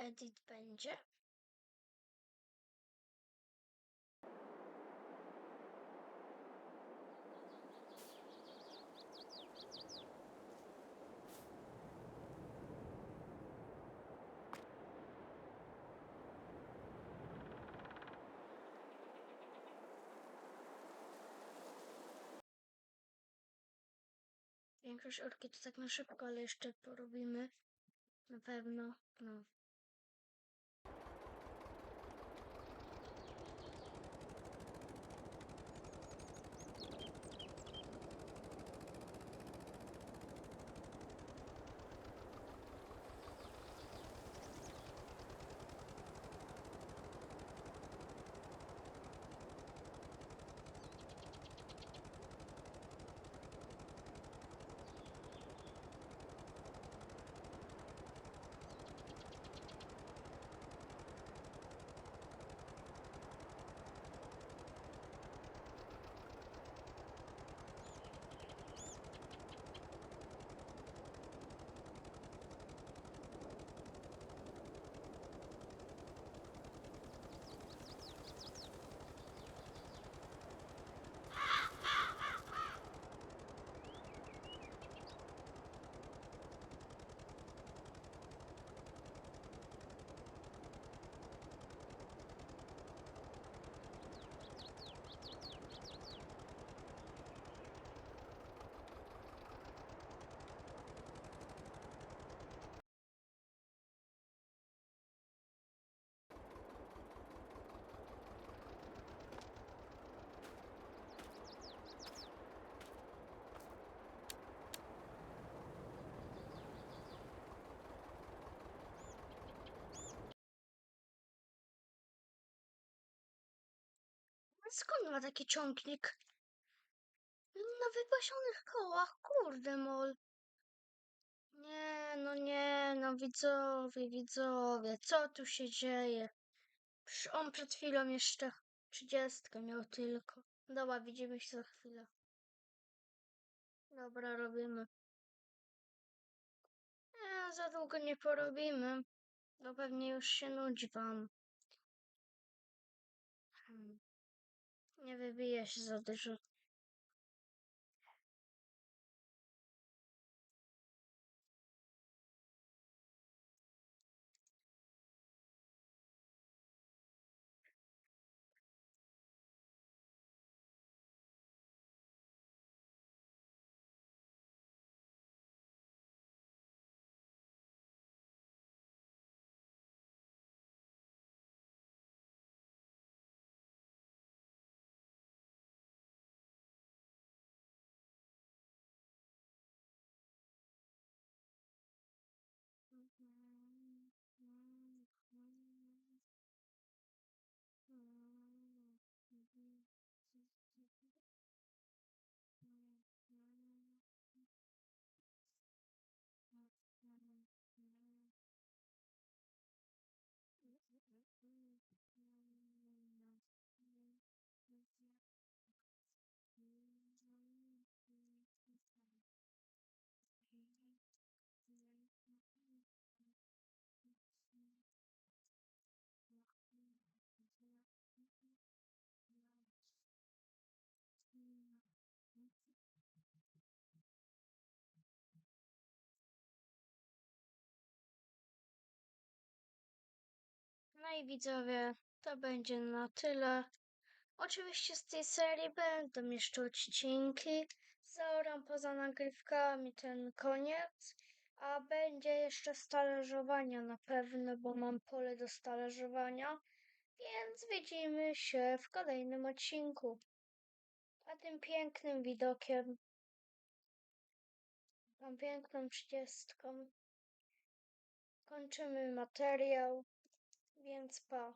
edit będzie. Większość orki to tak na szybko, ale jeszcze porobimy. Na pewno. No. Skąd ma taki ciągnik? Na wypasionych kołach, kurde mol. Nie, no nie, no widzowie, widzowie, co tu się dzieje? On przed chwilą jeszcze trzydziestkę miał tylko. Dobra, widzimy się za chwilę. Dobra, robimy. Nie, za długo nie porobimy. No pewnie już się nudzi wam. Nie wybije się za dużo. No i widzowie, to będzie na tyle. Oczywiście z tej serii będą jeszcze odcinki. Zaoram poza nagrywkami ten koniec. A będzie jeszcze stalerzowania na pewno, bo mam pole do stalerzowania. Więc widzimy się w kolejnym odcinku. A tym pięknym widokiem, tą piękną trzydziestką, kończymy materiał. Więc pa.